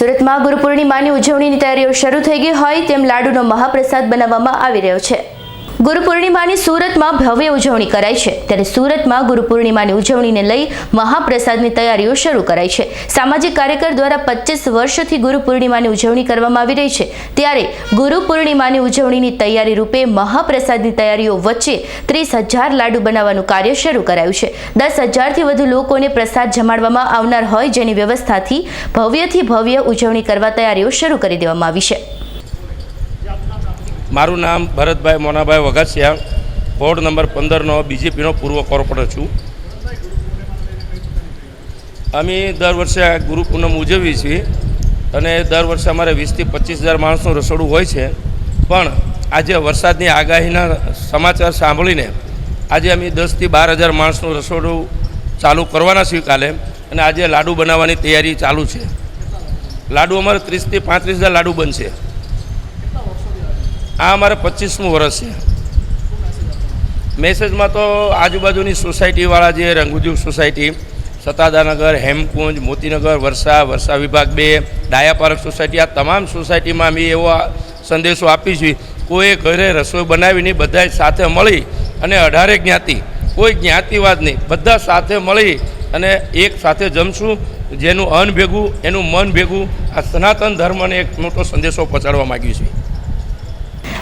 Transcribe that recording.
સુરતમાં ગુરુ પૂર્ણિમાની ઉજવણીની તૈયારીઓ શરૂ થઈ ગઈ હોય તેમ લાડુનો મહાપ્રસાદ બનાવવામાં આવી રહ્યો છે. ગુરુ પૂર્ણિમાની સુરતમાં ભવ્ય ઉજવણી કરાઈ છે. ત્યારે સુરતમાં ગુરુ પૂર્ણિમાની ઉજવણીને લઈ મહાપ્રસાદની તૈયારીઓ શરૂ કરાઈ છે. સામાજિક કાર્યકર દ્વારા પચીસ વર્ષથી ગુરુ પૂર્ણિમાની ઉજવણી કરવામાં આવી રહી છે. ત્યારે ગુરુ પૂર્ણિમાની ઉજવણીની તૈયારી રૂપે મહાપ્રસાદની તૈયારીઓ વચ્ચે ત્રીસ હજાર લાડુ બનાવવાનું કાર્ય શરૂ કરાયું છે. દસ હજારથી વધુ લોકોને પ્રસાદ જમાડવામાં આવનાર હોય જેની વ્યવસ્થાથી ભવ્યથી ભવ્ય ઉજવણી કરવા તૈયારીઓ શરૂ કરી દેવામાં આવી છે. મારું નામ ભરતભાઈ મોનાભાઈ વઘાસિયા. વોર્ડ નંબર પંદરનો બીજેપીનો પૂર્વ કોર્પોરેટર છું. અમે દર વર્ષે આ ગુરુ પૂનમ ઉજવીએ છીએ અને દર વર્ષે અમારે વીસથી પચીસ હજાર માણસનું રસોડું હોય છે. પણ આજે વરસાદની આગાહીના સમાચાર સાંભળીને આજે અમે દસથી બાર હજાર માણસનું રસોડું ચાલુ કરવાના છીએ કાલે અને આજે લાડુ બનાવવાની તૈયારી ચાલુ છે. લાડુ અમારે ત્રીસથી પાંત્રીસ હજાર લાડુ બનશે. આ અમારે પચીસમું વર્ષ છે. મેસેજમાં તો આજુબાજુની સોસાયટીવાળા જે રંગુજુ સોસાયટી, સતાદાનગર, હેમકુંજ, મોતીનગર, વરસા વર્ષા વિભાગ બે ડાયા પાર્ક સોસાયટી, આ તમામ સોસાયટીમાં અમે એવો સંદેશો આપી છીએ, કોઈ ઘરે રસોઈ બનાવી નહીં બધા સાથે મળી અને અઢારે જ્ઞાતિ, કોઈ જ્ઞાતિવાદ નહીં, બધા સાથે મળી અને એક સાથે જમશું, જેનું અન્ન ભેગું, એનું મન ભેગું, આ સનાતન ધર્મને એક મોટો સંદેશો પહોંચાડવા માગીએ છીએ.